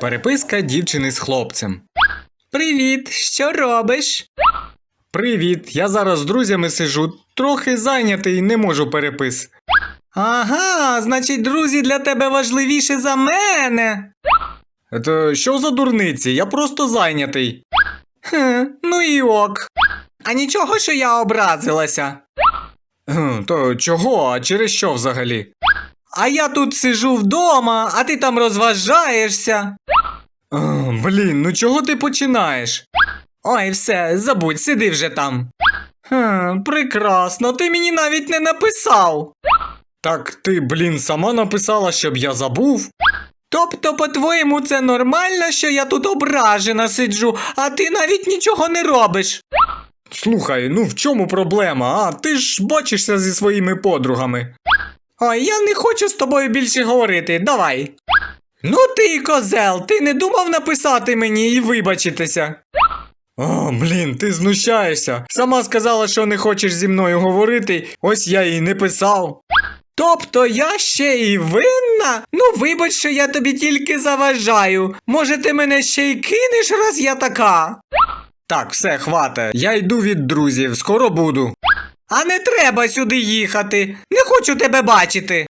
Переписка дівчини з хлопцем. Привіт, що робиш? Привіт, я зараз з друзями сижу, трохи зайнятий, не можу перепис. Ага, значить, друзі для тебе важливіше за мене. То що за дурниці? Я просто зайнятий. Хм, ну і ок. А нічого, що я образилася. То чого, а через що взагалі? А я тут сижу вдома, а ти там розважаєшся. О, блін, ну чого ти починаєш? Ой, все, забудь, сиди вже там. Хм, прекрасно, ти мені навіть не написав. Так ти, блін, сама написала, щоб я забув. Тобто, по-твоєму, це нормально, що я тут ображена сиджу, а ти навіть нічого не робиш. Слухай, ну в чому проблема, а? Ти ж бачишся зі своїми подругами. Ой, я не хочу з тобою більше говорити, давай. Ну ти козел, ти не думав написати мені і вибачитися. О, блін, ти знущаєшся. Сама сказала, що не хочеш зі мною говорити, ось я і не писав. Тобто я ще і винна? Ну, вибач, що я тобі тільки заважаю. Може, ти мене ще й кинеш, раз я така. Так, все, хвата. Я йду від друзів, скоро буду. А не треба сюди їхати. Не хочу тебе бачити.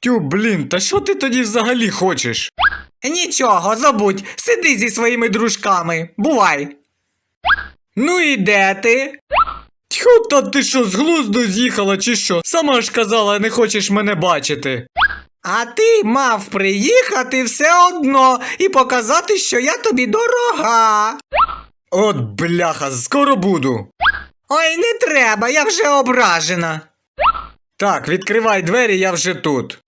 Тю, блін, та що ти тоді взагалі хочеш? Нічого, забудь, сиди зі своїми дружками. Бувай. Ну і де ти? Тьху, та ти що, з глузду з'їхала чи що? Сама ж казала, не хочеш мене бачити. А ти мав приїхати все одно і показати, що я тобі дорога. От бляха, скоро буду. Ой, не треба, я вже ображена. Так, відкривай двері, я вже тут.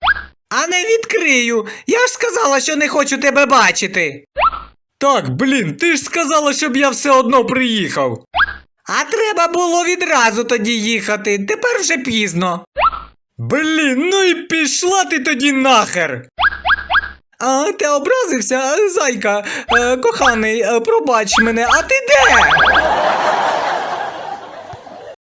А не відкрию. Я ж сказала, що не хочу тебе бачити. Так, блін, ти ж сказала, щоб я все одно приїхав. А треба було відразу тоді їхати, тепер вже пізно. Блін, ну і пішла ти тоді нахер. А ти образився, зайка, е, коханий, е, пробач мене, а ти де?